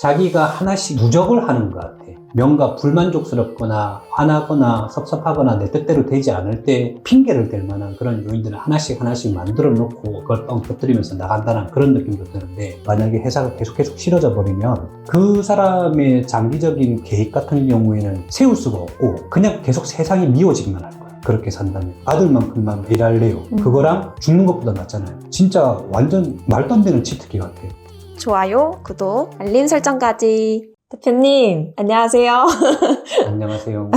자기가 하나씩 누적을 하는 것 같아. 뭔가 불만족스럽거나 화나거나 섭섭하거나 내 뜻대로 되지 않을 때 핑계를 댈 만한 그런 요인들을 하나씩 하나씩 만들어 놓고 그걸 뻥 터뜨리면서 나간다는 그런 느낌도 드는데 만약에 회사가 계속 계속 싫어져 버리면 그 사람의 장기적인 계획 같은 경우에는 세울 수가 없고 그냥 계속 세상이 미워지기만 할 거야. 그렇게 산다면 아들만큼만 일할래요. 음. 그거랑 죽는 것보다 낫잖아요. 진짜 완전 말도 안 되는 치트키 같아. 좋아요, 구독, 알림 설정까지. 대표님, 안녕하세요. 안녕하세요.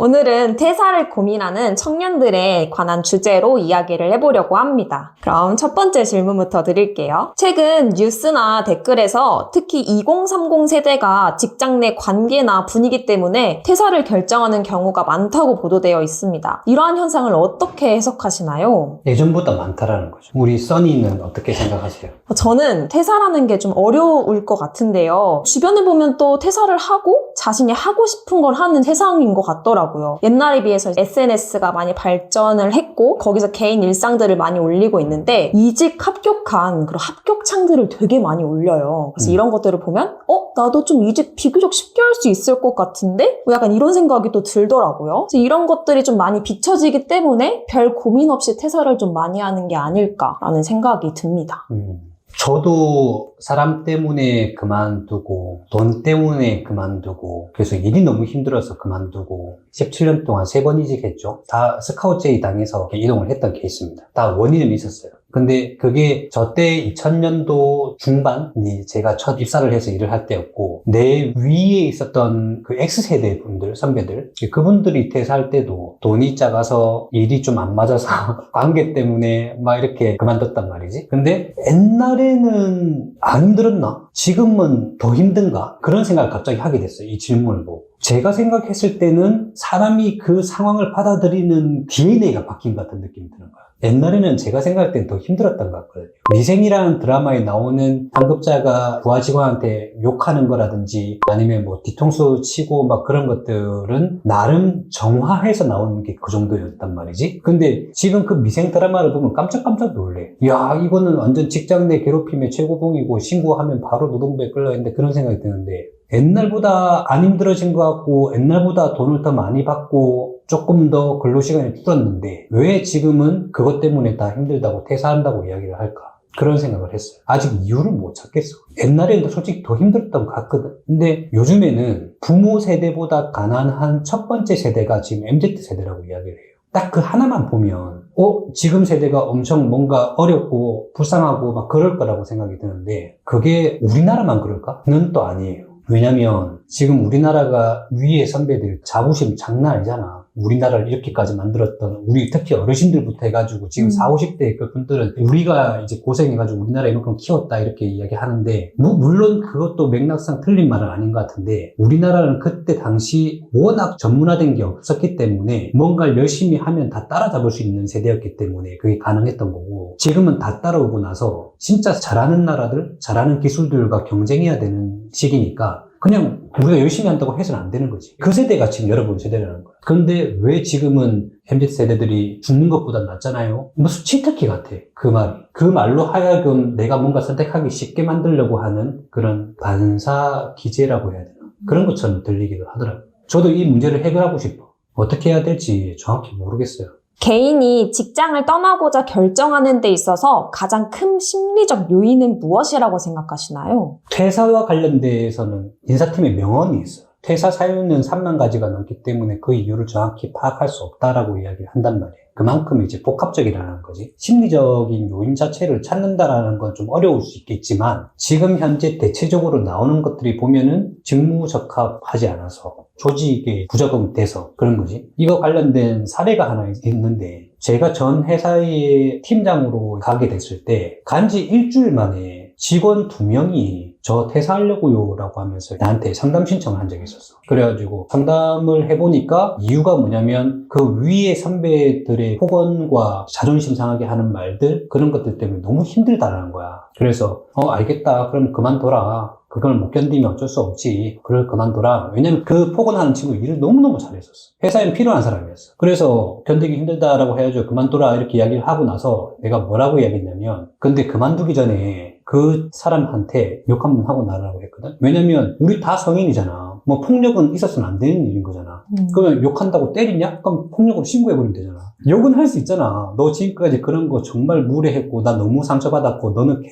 오늘은 퇴사를 고민하는 청년들에 관한 주제로 이야기를 해보려고 합니다. 그럼 첫 번째 질문부터 드릴게요. 최근 뉴스나 댓글에서 특히 2030 세대가 직장 내 관계나 분위기 때문에 퇴사를 결정하는 경우가 많다고 보도되어 있습니다. 이러한 현상을 어떻게 해석하시나요? 예전보다 많다라는 거죠. 우리 써니는 어떻게 생각하세요? 저는 퇴사라는 게 좀 어려울 것 같은데요. 주변에 보면 또 퇴사를 하고 자신이 하고 싶은 걸 하는 세상인 것 같더라고요. 옛날에 비해서 SNS가 많이 발전을 했고 거기서 개인 일상들을 많이 올리고 있는데 이직 합격한 그런 합격창들을 되게 많이 올려요. 그래서 음. 이런 것들을 보면 어? 나도 좀 이직 비교적 쉽게 할 수 있을 것 같은데? 뭐 약간 이런 생각이 또 들더라고요. 그래서 이런 것들이 좀 많이 비춰지기 때문에 별 고민 없이 퇴사를 좀 많이 하는 게 아닐까라는 생각이 듭니다. 음, 저도 사람 때문에 그만두고 돈 때문에 그만두고 그래서 일이 너무 힘들어서 그만두고 17년 동안 세 번 이직했죠. 다 스카우트 제의 당해서 이동을 했던 케이스입니다. 다 원인은 있었어요. 근데 그게 저때 2000년도 중반이 제가 첫 입사를 해서 일을 할 때였고 내 위에 있었던 그 X세대 분들, 선배들 그분들이 퇴사할 때도 돈이 작아서 일이 좀 안 맞아서 관계 때문에 막 이렇게 그만뒀단 말이지. 근데 옛날에는 안 힘들었나? 지금은 더 힘든가? 그런 생각을 갑자기 하게 됐어요. 이 질문을 보고. 제가 생각했을 때는 사람이 그 상황을 받아들이는 DNA가 바뀐 것 같은 느낌이 드는 거야. 옛날에는 제가 생각할 땐 더 힘들었던 것 같거든요. 미생이라는 드라마에 나오는 상급자가 부하 직원한테 욕하는 거라든지 아니면 뭐 뒤통수 치고 막 그런 것들은 나름 정화해서 나오는 게 그 정도였단 말이지. 근데 지금 그 미생 드라마를 보면 깜짝깜짝 놀래. 야, 이거는 완전 직장 내 괴롭힘의 최고봉이고 신고하면 바로 노동부에 끌려 있는데 그런 생각이 드는데 옛날보다 안 힘들어진 것 같고 옛날보다 돈을 더 많이 받고 조금 더 근로시간이 줄었는데 왜 지금은 그것 때문에 다 힘들다고 퇴사한다고 이야기를 할까? 그런 생각을 했어요. 아직 이유를 못 찾겠어. 옛날에는 솔직히 더 힘들었던 것 같거든. 근데 요즘에는 부모 세대보다 가난한 첫 번째 세대가 지금 MZ 세대라고 이야기를 해요. 딱 그 하나만 보면, 어, 지금 세대가 엄청 뭔가 어렵고 불쌍하고 막 그럴 거라고 생각이 드는데, 그게 우리나라만 그럴까? 는또 아니에요. 왜냐면 지금 우리나라가 위의 선배들 자부심 장난 아니잖아. 우리나라를 이렇게까지 만들었던 우리 특히 어르신들부터 해가지고 지금 음. 40, 50대 그 분들은 우리가 이제 고생해가지고 우리나라 이만큼 키웠다 이렇게 이야기하는데 뭐 물론 그것도 맥락상 틀린 말은 아닌 것 같은데 우리나라는 그때 당시 워낙 전문화된 게 없었기 때문에 뭔가를 열심히 하면 다 따라잡을 수 있는 세대였기 때문에 그게 가능했던 거고 지금은 다 따라오고 나서 진짜 잘하는 나라들 잘하는 기술들과 경쟁해야 되는 시기니까 그냥 우리가 열심히 한다고 해서는 안 되는 거지. 그 세대가 지금 여러분 세대라는 거 야. 근데 왜 지금은 MZ 세대들이 죽는 것보다 낫잖아요? 무슨 치트키 같아. 그 말이. 그 말로 하여금 내가 뭔가 선택하기 쉽게 만들려고 하는 그런 반사 기제라고 해야 되나? 그런 것처럼 들리기도 하더라고요. 저도 이 문제를 해결하고 싶어. 어떻게 해야 될지 정확히 모르겠어요. 개인이 직장을 떠나고자 결정하는 데 있어서 가장 큰 심리적 요인은 무엇이라고 생각하시나요? 퇴사와 관련돼서는 인사팀에 명언이 있어요. 퇴사 사유는 3만 가지가 넘기 때문에 그 이유를 정확히 파악할 수 없다라고 이야기를 한단 말이에요. 그만큼 이제 복합적이라는 거지. 심리적인 요인 자체를 찾는다라는 건 좀 어려울 수 있겠지만 지금 현재 대체적으로 나오는 것들이 보면은 직무적합하지 않아서 조직에 부적응돼서 그런 거지. 이거 관련된 사례가 하나 있는데 제가 전 회사의 팀장으로 가게 됐을 때 간지 일주일 만에 직원 두 명이 저 퇴사하려고요 라고 하면서 나한테 상담 신청을 한 적이 있었어. 그래가지고 상담을 해보니까 이유가 뭐냐면 그 위에 선배들의 폭언과 자존심 상하게 하는 말들 그런 것들 때문에 너무 힘들다라는 거야. 그래서 어 알겠다 그럼 그만둬라. 그걸 못 견디면 어쩔 수 없지. 그걸 그만둬라. 왜냐면 그 폭언하는 친구 일을 너무너무 잘했었어. 회사엔 필요한 사람이었어. 그래서 견디기 힘들다라고 해가지고 그만둬라 이렇게 이야기를 하고 나서 내가 뭐라고 이야기했냐면 근데 그만두기 전에 그 사람한테 욕 한번 하고 나가라고 했거든. 왜냐면 우리 다 성인이잖아. 뭐 폭력은 있었으면 안 되는 일인 거잖아. 음. 그러면 욕한다고 때리냐? 그럼 폭력으로 신고해버리면 되잖아. 욕은 할 수 있잖아. 너 지금까지 그런 거 정말 무례했고, 나 너무 상처받았고, 너는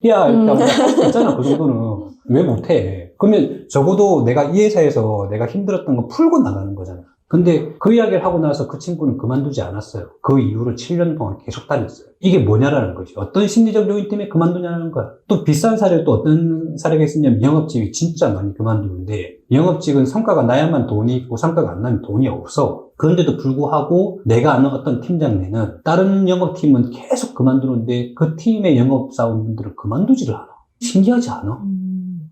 개야 이렇게 음. 하면 할수 있잖아. 그 정도는. 왜 못해? 그러면 적어도 내가 이 회사에서 내가 힘들었던 거 풀고 나가는 거잖아. 근데 그 이야기를 하고 나서 그 친구는 그만두지 않았어요. 그 이후로 7년 동안 계속 다녔어요. 이게 뭐냐라는 거지. 어떤 심리적 요인 때문에 그만두냐는 거야. 또 비싼 사례를 또 어떤 사례가 있었냐면 영업직이 진짜 많이 그만두는데 영업직은 성과가 나야만 돈이 있고 성과가 안 나면 돈이 없어. 그런데도 불구하고 내가 아는 어떤 팀장네는 다른 영업팀은 계속 그만두는데 그 팀의 영업사원분들은 그만두지를 않아. 신기하지 않아? 음.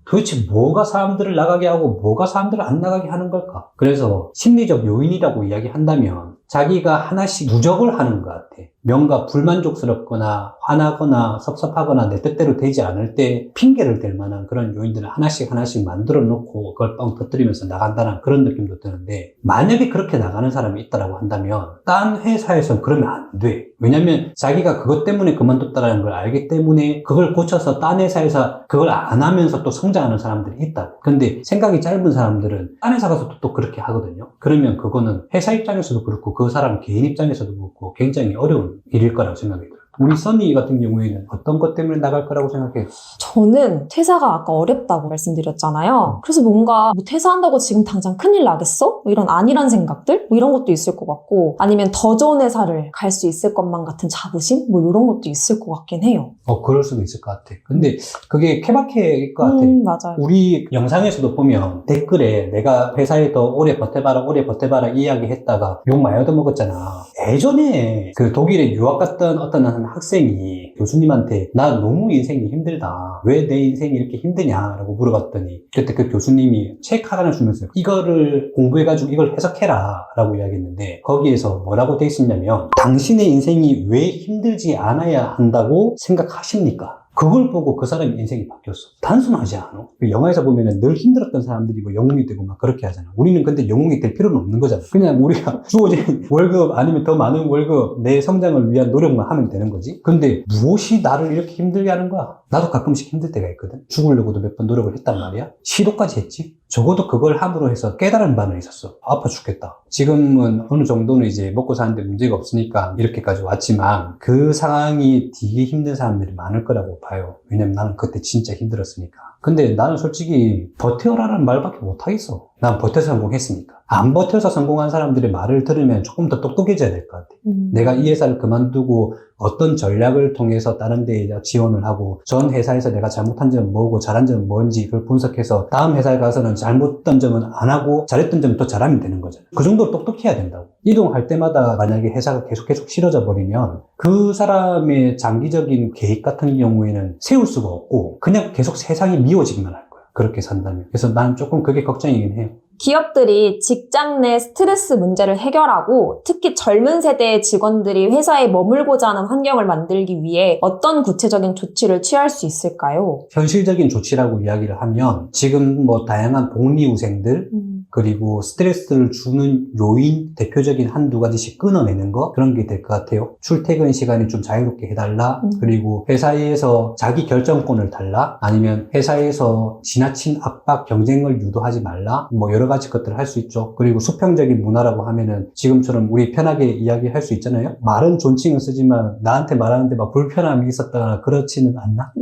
도대체 뭐가 사람들을 나가게 하고 뭐가 사람들을 안 나가게 하는 걸까? 그래서 심리적 요인이라고 이야기한다면 자기가 하나씩 누적을 하는 것 같아. 뭔가 불만족스럽거나 화나거나 섭섭하거나 내 뜻대로 되지 않을 때 핑계를 댈 만한 그런 요인들을 하나씩 하나씩 만들어 놓고 그걸 뻥 터뜨리면서 나간다는 그런 느낌도 드는데 만약에 그렇게 나가는 사람이 있다라고 한다면 딴 회사에선 그러면 안 돼. 왜냐면 자기가 그것 때문에 그만뒀다는 걸 알기 때문에 그걸 고쳐서 딴 회사에서 그걸 안 하면서 또 성장하는 사람들이 있다고. 근데 생각이 짧은 사람들은 딴 회사 가서 또, 또 그렇게 하거든요. 그러면 그거는 회사 입장에서도 그렇고 그 사람 개인 입장에서도 그렇고 굉장히 어려운 일일 거라고 생각이 들어요. 우리 써니 같은 경우에는 어떤 것 때문에 나갈 거라고 생각해요? 저는 퇴사가 아까 어렵다고 말씀드렸잖아요. 그래서 뭔가 뭐 퇴사한다고 지금 당장 큰일 나겠어? 뭐 이런 안일한 생각들? 뭐 이런 것도 있을 것 같고 아니면 더 좋은 회사를 갈 수 있을 것만 같은 자부심? 뭐 이런 것도 있을 것 같긴 해요. 어, 그럴 수도 있을 것 같아. 근데 그게 케바케일 것 같아. 음, 맞아요. 우리 영상에서도 보면 댓글에 내가 회사에 더 오래 버텨봐라, 오래 버텨봐라 이야기 했다가 욕 많이 얻어먹었잖아. 예전에 그 독일에 유학 갔던 어떤 한 학생이 교수님한테 나 너무 인생이 힘들다. 왜 내 인생이 이렇게 힘드냐라고 물어봤더니 그때 그 교수님이 책 하나를 주면서 이거를 공부해가지고 이걸 해석해라 라고 이야기했는데 거기에서 뭐라고 돼 있었냐면 당신의 인생이 왜 힘들지 않아야 한다고 생각하십니까? 그걸 보고 그 사람의 인생이 바뀌었어. 단순하지 않아? 그 영화에서 보면은 늘 힘들었던 사람들이 뭐 영웅이 되고 막 그렇게 하잖아. 우리는 근데 영웅이 될 필요는 없는 거잖아. 그냥 우리가 주어진 월급 아니면 더 많은 월급, 내 성장을 위한 노력만 하면 되는 거지. 근데 무엇이 나를 이렇게 힘들게 하는 거야? 나도 가끔씩 힘들 때가 있거든. 죽으려고도 몇 번 노력을 했단 말이야. 시도까지 했지. 적어도 그걸 함으로 해서 깨달은 바는 있었어. 아파 죽겠다. 지금은 어느 정도는 이제 먹고 사는데 문제가 없으니까 이렇게까지 왔지만 그 상황이 되게 힘든 사람들이 많을 거라고 봐요. 왜냐면 나는 그때 진짜 힘들었으니까. 근데 나는 솔직히 버텨라라는 말밖에 못하겠어. 난 버텨서 성공했으니까. 안 버텨서 성공한 사람들의 말을 들으면 조금 더 똑똑해져야 될 것 같아. 음. 내가 이 회사를 그만두고 어떤 전략을 통해서 다른 데에 지원을 하고 전 회사에서 내가 잘못한 점은 뭐고 잘한 점은 뭔지 그걸 분석해서 다음 회사에 가서는 잘못했던 점은 안 하고 잘했던 점은 더 잘하면 되는 거잖아. 그 정도로 똑똑해야 된다고. 이동할 때마다 만약에 회사가 계속 계속 싫어져 버리면 그 사람의 장기적인 계획 같은 경우에는 세울 수가 없고 그냥 계속 세상이 미워지기만 할 거야. 그렇게 산다면. 그래서 난 조금 그게 걱정이긴 해요. 기업들이 직장 내 스트레스 문제를 해결하고 특히 젊은 세대의 직원들이 회사에 머물고자 하는 환경을 만들기 위해 어떤 구체적인 조치를 취할 수 있을까요? 현실적인 조치라고 이야기를 하면 지금 뭐 다양한 복리후생들 그리고 스트레스를 주는 요인 대표적인 한두 가지씩 끊어내는 거 그런 게 될 것 같아요. 출퇴근 시간이 좀 자유롭게 해달라. 음. 그리고 회사에서 자기 결정권을 달라. 아니면 회사에서 지나친 압박 경쟁을 유도하지 말라. 뭐 여러 가지 것들을 할 수 있죠. 그리고 수평적인 문화라고 하면은 지금처럼 우리 편하게 이야기할 수 있잖아요. 말은 존칭을 쓰지만 나한테 말하는데 막 불편함이 있었다거나 그렇지는 않나?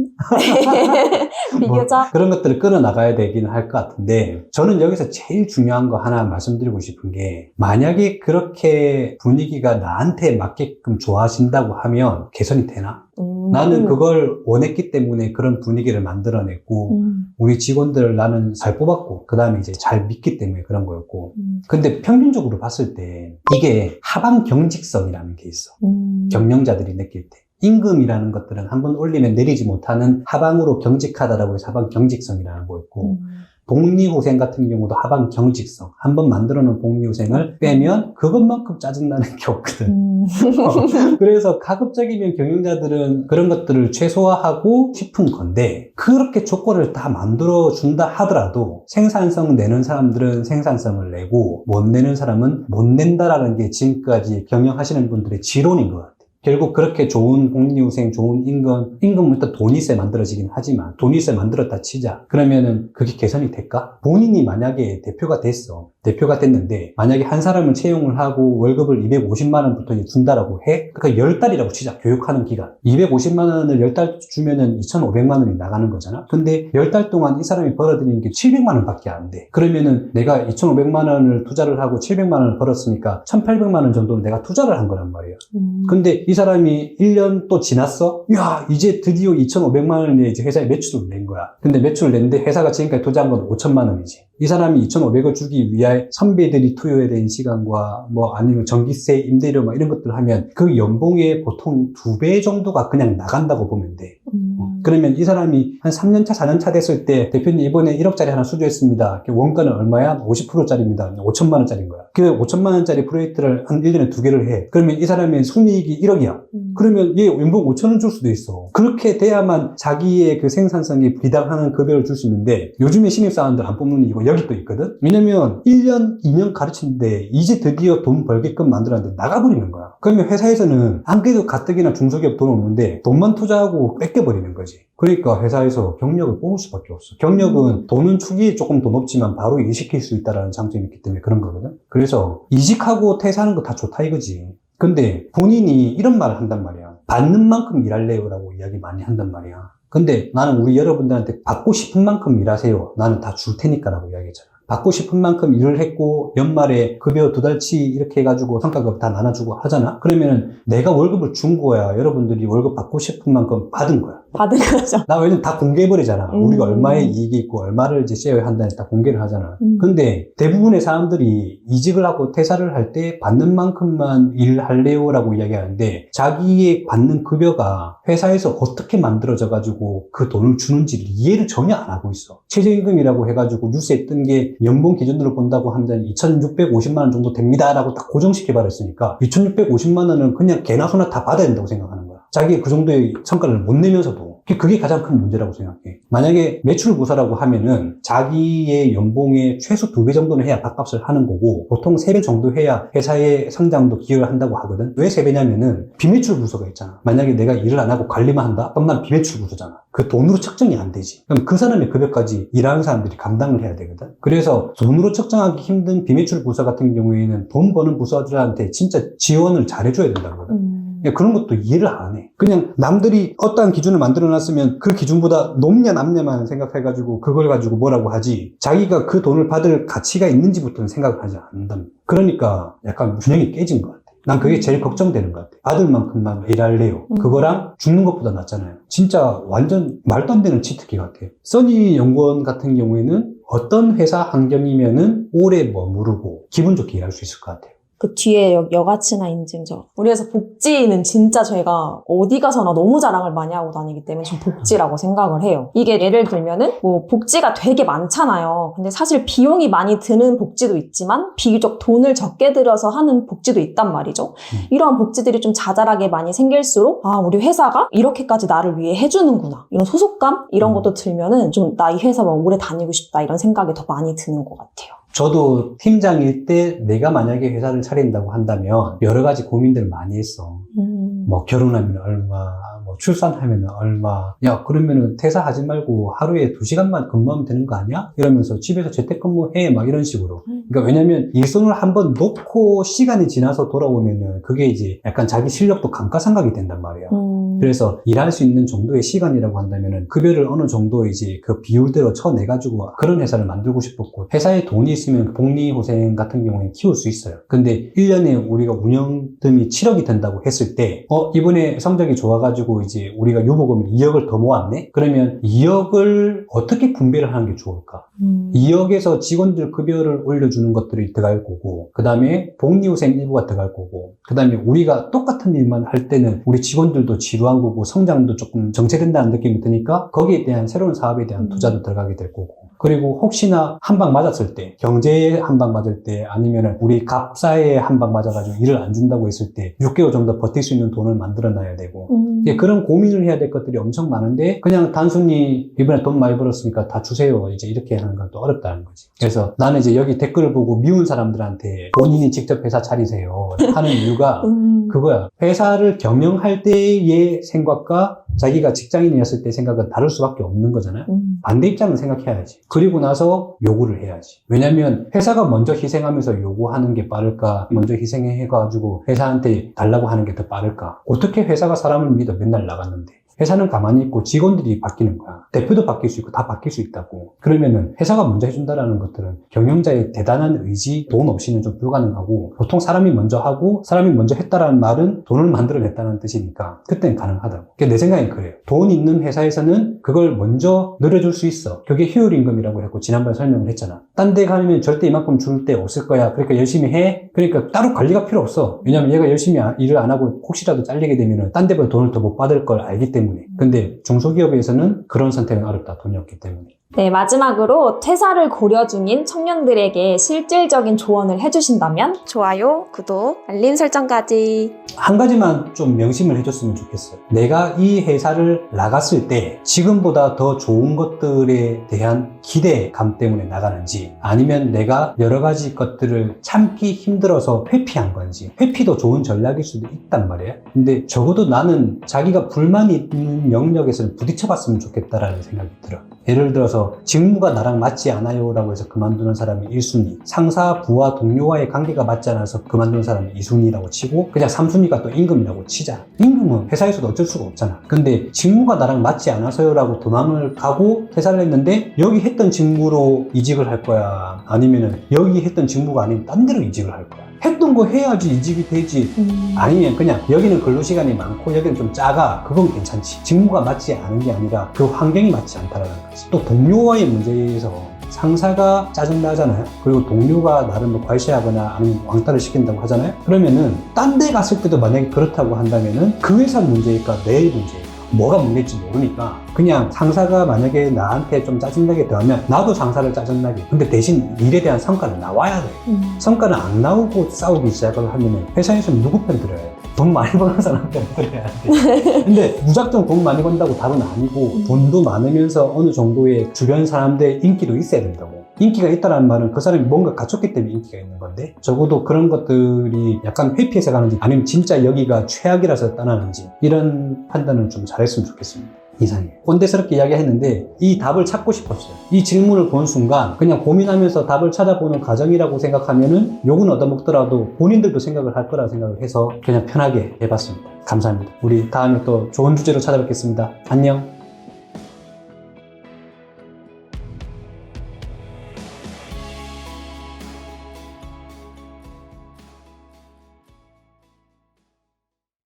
뭐 비교적 그런 것들을 끌어나가야 되기는 할것 같은데 저는 여기서 제일 중요한 거 하나 말씀드리고 싶은 게 만약에 그렇게 분위기가 나한테 맞게끔 좋아하신다고 하면 개선이 되나? 음. 나는 그걸 원했기 때문에 그런 분위기를 만들어냈고 음. 우리 직원들을 나는 잘 뽑았고 그 다음에 이제 잘 믿기 때문에 그런 거였고 음. 근데 평균적으로 봤을 때 이게 하방 경직성이라는 게 있어 음. 경영자들이 느낄 때. 임금이라는 것들은 한번 올리면 내리지 못하는 하방으로 경직하다라고 해서 하방 경직성이라는 거였고, 음. 복리후생 같은 경우도 하방 경직성. 한 번 만들어 놓은 복리후생을 빼면 그것만큼 짜증나는 게 없거든. 음. 그래서 가급적이면 경영자들은 그런 것들을 최소화하고 싶은 건데, 그렇게 조건을 다 만들어 준다 하더라도 생산성 내는 사람들은 생산성을 내고, 못 내는 사람은 못 낸다라는 게 지금까지 경영하시는 분들의 지론인 것 같아요. 결국 그렇게 좋은 복리후생, 좋은 임금, 임금은 일단 돈이 있어야 만들어지긴 하지만 돈이 있어야 만들었다 치자. 그러면은 그게 개선이 될까? 본인이 만약에 대표가 됐어. 대표가 됐는데 만약에 한 사람을 채용을 하고 월급을 250만 원부터 준다라고 해? 그러니까 10달이라고 치자. 교육하는 기간. 250만 원을 10달 주면은 2,500만 원이 나가는 거잖아. 근데 10달 동안 이 사람이 벌어들이는 게 700만 원밖에 안 돼. 그러면은 내가 2,500만 원을 투자를 하고 700만 원을 벌었으니까 1,800만 원 정도를 내가 투자를 한 거란 말이야. 음. 근데 이 사람이 1년 또 지났어? 야, 이제 드디어 2,500만 원의 이제 회사에 매출을 낸 거야. 근데 매출을 냈는데 회사가 지금까지 투자한 건 5천만 원이지. 이 사람이 2,500을 주기 위해 선배들이 투여해야 되는 시간과 뭐 아니면 전기세, 임대료 막 이런 것들 하면 그 연봉의 보통 두 배 정도가 그냥 나간다고 보면 돼. 음. 그러면 이 사람이 한 3년차, 4년차 됐을 때 대표님 이번에 1억짜리 하나 수주했습니다. 그 원가는 얼마야? 50%짜리입니다. 5천만 원짜리인 거야. 그 5천만 원짜리 프로젝트를 한 1년에 두 개를 해. 그러면 이 사람의 순이익이 1억이야. 음. 그러면 얘 연봉 5천 원 줄 수도 있어. 그렇게 돼야만 자기의 그 생산성이 비당하는 급여를 줄 수 있는데 요즘에 신입사원들 안 뽑는 이유가 여기 또 있거든? 왜냐면 1년, 2년 가르치는데 이제 드디어 돈 벌게끔 만들었는데 나가버리는 거야. 그러면 회사에서는 안 그래도 가뜩이나 중소기업 돈 없는데 돈만 투자하고 뺏겨버리는 거지. 그러니까 회사에서 경력을 뽑을 수밖에 없어. 경력은 돈은 축이 조금 더 높지만 바로 일시킬 수 있다는 장점이 있기 때문에 그런 거거든. 그래서 이직하고 퇴사하는 거 다 좋다 이거지. 근데 본인이 이런 말을 한단 말이야. 받는 만큼 일할래요라고 이야기 많이 한단 말이야. 근데 나는 우리 여러분들한테 받고 싶은 만큼 일하세요. 나는 다 줄 테니까라고 이야기했잖아. 받고 싶은 만큼 일을 했고 연말에 급여 두 달치 이렇게 해가지고 성과급 다 나눠주고 하잖아. 그러면은 내가 월급을 준 거야. 여러분들이 월급 받고 싶은 만큼 받은 거야. 받은 거죠. 나 왜냐면 다 공개해버리잖아. 음. 우리가 얼마의 이익이 있고 얼마를 이제 쉐어에 한다는 다 공개를 하잖아. 음. 근데 대부분의 사람들이 이직을 하고 퇴사를 할 때 받는 만큼만 일할래요라고 이야기하는데 자기의 받는 급여가 회사에서 어떻게 만들어져 가지고 그 돈을 주는지를 이해를 전혀 안 하고 있어. 최저임금이라고 해가지고 뉴스에 뜬 게 연봉 기준으로 본다고 하면 2,650만 원 정도 됩니다라고 딱 고정시켜 버렸으니까 2,650만 원은 그냥 개나 소나 다 받아야 된다고 생각하는 거야. 자기 그 정도의 성과를 못 내면서도 그게- 가장 큰 문제라고 생각해. 만약에 매출 부사라고 하면은 자기의 연봉의 최소 두 배 정도는 해야 밥값을 하는 거고 보통 세 배 정도 해야 회사의 성장도 기여를 한다고 하거든. 왜 세 배냐면은 비매출 부서가 있잖아. 만약에 내가 일을 안 하고 관리만 한다? 그럼 난 비매출 부서잖아. 그 돈으로 측정이 안 되지. 그럼 그 사람의 급여까지 일하는 사람들이 감당을 해야 되거든. 그래서 돈으로 측정하기 힘든 비매출 부서 같은 경우에는 돈 버는 부서들한테 진짜 지원을 잘해줘야 된다거든. 음. 그냥 그런 것도 이해를 안 해. 그냥 남들이 어떠한 기준을 만들어 놨으면 그 기준보다 높냐 남냐만 생각해가지고 그걸 가지고 뭐라고 하지. 자기가 그 돈을 받을 가치가 있는지부터는 생각을 하지 않는다. 그러니까 약간 균형이 깨진 것 같아. 난 그게 제일 걱정되는 것 같아. 받을 만큼만 일할래요. 음. 그거랑 죽는 것보다 낫잖아요. 진짜 완전 말도 안 되는 치트키 같아. 써니 연구원 같은 경우에는 어떤 회사 환경이면은 오래 머무르고 기분 좋게 일할 수 있을 것 같아요. 그 뒤에 여, 여가치나 인증서. 우리 회사 복지는 진짜 저희가 어디 가서나 너무 자랑을 많이 하고 다니기 때문에 전 복지라고 생각을 해요. 이게 예를 들면은 뭐 복지가 되게 많잖아요. 근데 사실 비용이 많이 드는 복지도 있지만 비교적 돈을 적게 들여서 하는 복지도 있단 말이죠. 이러한 복지들이 좀 자잘하게 많이 생길수록 아 우리 회사가 이렇게까지 나를 위해 해주는구나 이런 소속감 이런 음. 것도 들면은 좀 나 이 회사만 오래 다니고 싶다 이런 생각이 더 많이 드는 것 같아요. 저도 팀장일 때 내가 만약에 회사를 차린다고 한다면 여러 가지 고민들을 많이 했어. 음. 뭐 결혼하면 얼마, 뭐 출산하면 얼마. 야, 그러면은 퇴사하지 말고 하루에 두 시간만 근무하면 되는 거 아니야? 이러면서 집에서 재택근무해. 막 이런 식으로. 음. 그러니까 왜냐면 일손을 한번 놓고 시간이 지나서 돌아오면은 그게 이제 약간 자기 실력도 감가상각이 된단 말이야. 음. 그래서 일할 수 있는 정도의 시간이라고 한다면은 급여를 어느 정도 이제 그 비율대로 쳐내가지고 그런 회사를 만들고 싶었고 회사에 돈이 있으면 복리후생 같은 경우에 키울 수 있어요. 근데 1년에 우리가 운영금이 7억이 된다고 했을 때 어, 이번에 성적이 좋아가지고 이제 우리가 유보금을 2억을 더 모았네? 그러면 2억을 어떻게 분배를 하는 게 좋을까? 음. 2억에서 직원들 급여를 올려주는 것들이 들어갈 거고, 그 다음에 복리후생 일부가 들어갈 거고, 그 다음에 우리가 똑같은 일만 할 때는 우리 직원들도 지루 한 거고, 성장도 조금 정체된다는 느낌이 드니까 거기에 대한 새로운 사업에 대한 음. 투자도 들어가게 될 거고. 그리고 혹시나 한 방 맞았을 때, 경제에 한 방 맞을 때, 아니면 우리 갑사에 한 방 맞아가지고 일을 안 준다고 했을 때 6개월 정도 버틸 수 있는 돈을 만들어 놔야 되고 음. 예, 그런 고민을 해야 될 것들이 엄청 많은데 그냥 단순히 이번에 돈 많이 벌었으니까 다 주세요 이제 이렇게 하는 건 또 어렵다는 거지 그래서 나는 이제 여기 댓글을 보고 미운 사람들한테 본인이 직접 회사 차리세요 하는 이유가 음. 그거야 회사를 경영할 때의 생각과 자기가 직장인이었을 때 생각은 다를 수밖에 없는 거잖아요 음. 반대 입장은 생각해야지. 그리고 나서 요구를 해야지. 왜냐면 회사가 먼저 희생하면서 요구하는 게 빠를까? 먼저 희생해가지고 회사한테 달라고 하는 게 더 빠를까? 어떻게 회사가 사람을 믿어 맨날 나갔는데? 회사는 가만히 있고 직원들이 바뀌는 거야. 대표도 바뀔 수 있고 다 바뀔 수 있다고. 그러면은 회사가 먼저 해준다라는 것들은 경영자의 대단한 의지, 돈 없이는 좀 불가능하고 보통 사람이 먼저 하고 사람이 먼저 했다라는 말은 돈을 만들어냈다는 뜻이니까 그때는 가능하다고. 그게 내 생각엔 그래요. 돈 있는 회사에서는 그걸 먼저 늘려줄 수 있어. 그게 효율 임금이라고 했고 지난번에 설명을 했잖아. 딴 데 가면 절대 이만큼 줄 데 없을 거야. 그러니까 열심히 해. 그러니까 따로 관리가 필요 없어. 왜냐면 얘가 열심히 아- 일을 안 하고 혹시라도 잘리게 되면은 딴 데보다 돈을 더 못 받을 걸 알기 때문에. 근데 중소기업에서는 그런 선택은 어렵다. 돈이 없기 때문에. 네, 마지막으로 퇴사를 고려 중인 청년들에게 실질적인 조언을 해주신다면 좋아요, 구독, 알림 설정까지. 한 가지만 좀 명심을 해줬으면 좋겠어요. 내가 이 회사를 나갔을 때 지금보다 더 좋은 것들에 대한 기대감 때문에 나가는지 아니면 내가 여러 가지 것들을 참기 힘들어서 회피한 건지 회피도 좋은 전략일 수도 있단 말이에요. 근데 적어도 나는 자기가 불만이 있는 영역에서는 부딪혀봤으면 좋겠다라는 생각이 들어. 예를 들어서 직무가 나랑 맞지 않아요 라고 해서 그만두는 사람이 1순위 상사, 부하, 동료와의 관계가 맞지 않아서 그만두는 사람이 2순위라고 치고 그냥 3순위가 또 임금이라고 치자. 임금은 회사에서도 어쩔 수가 없잖아. 근데 직무가 나랑 맞지 않아서요 라고 도망을 가고 퇴사를 했는데 여기 했던 직무로 이직을 할 거야. 아니면 은 여기 했던 직무가 아닌 딴 데로 이직을 할 거야 했던 거 해야지 이직이 되지. 음. 아니면 그냥 여기는 근로시간이 많고 여기는 좀 작아. 그건 괜찮지. 직무가 맞지 않은 게 아니라 그 환경이 맞지 않다라는 거지. 또 동료와의 문제에서 상사가 짜증나잖아요. 그리고 동료가 나를 뭐 과시하거나 아니면 왕따를 시킨다고 하잖아요. 그러면은 딴 데 갔을 때도 만약에 그렇다고 한다면은 그 회사 문제일까? 내 문제일까 뭐가 문제일지 모르니까 그냥 상사가 만약에 나한테 좀 짜증나게 대하면 나도 상사를 짜증나게 근데 대신 일에 대한 성과는 나와야 돼 음. 성과는 안 나오고 싸우기 시작을 하면 회사에서는 누구 편 들어야 돼? 돈 많이 버는 사람 편 들어야 돼. 근데 무작정 돈 많이 번다고 답은 아니고 돈도 많으면서 어느 정도의 주변 사람들의 인기도 있어야 된다고. 인기가 있다는 말은 그 사람이 뭔가 갖췄기 때문에 인기가 있는 건데 적어도 그런 것들이 약간 회피해서 가는지 아니면 진짜 여기가 최악이라서 떠나는지 이런 판단은 좀 잘했으면 좋겠습니다. 이상해요. 꼰대스럽게 이야기했는데 이 답을 찾고 싶었어요. 이 질문을 본 순간 그냥 고민하면서 답을 찾아보는 과정이라고 생각하면은 욕은 얻어먹더라도 본인들도 생각을 할 거라 생각을 해서 그냥 편하게 해봤습니다. 감사합니다. 우리 다음에 또 좋은 주제로 찾아뵙겠습니다. 안녕.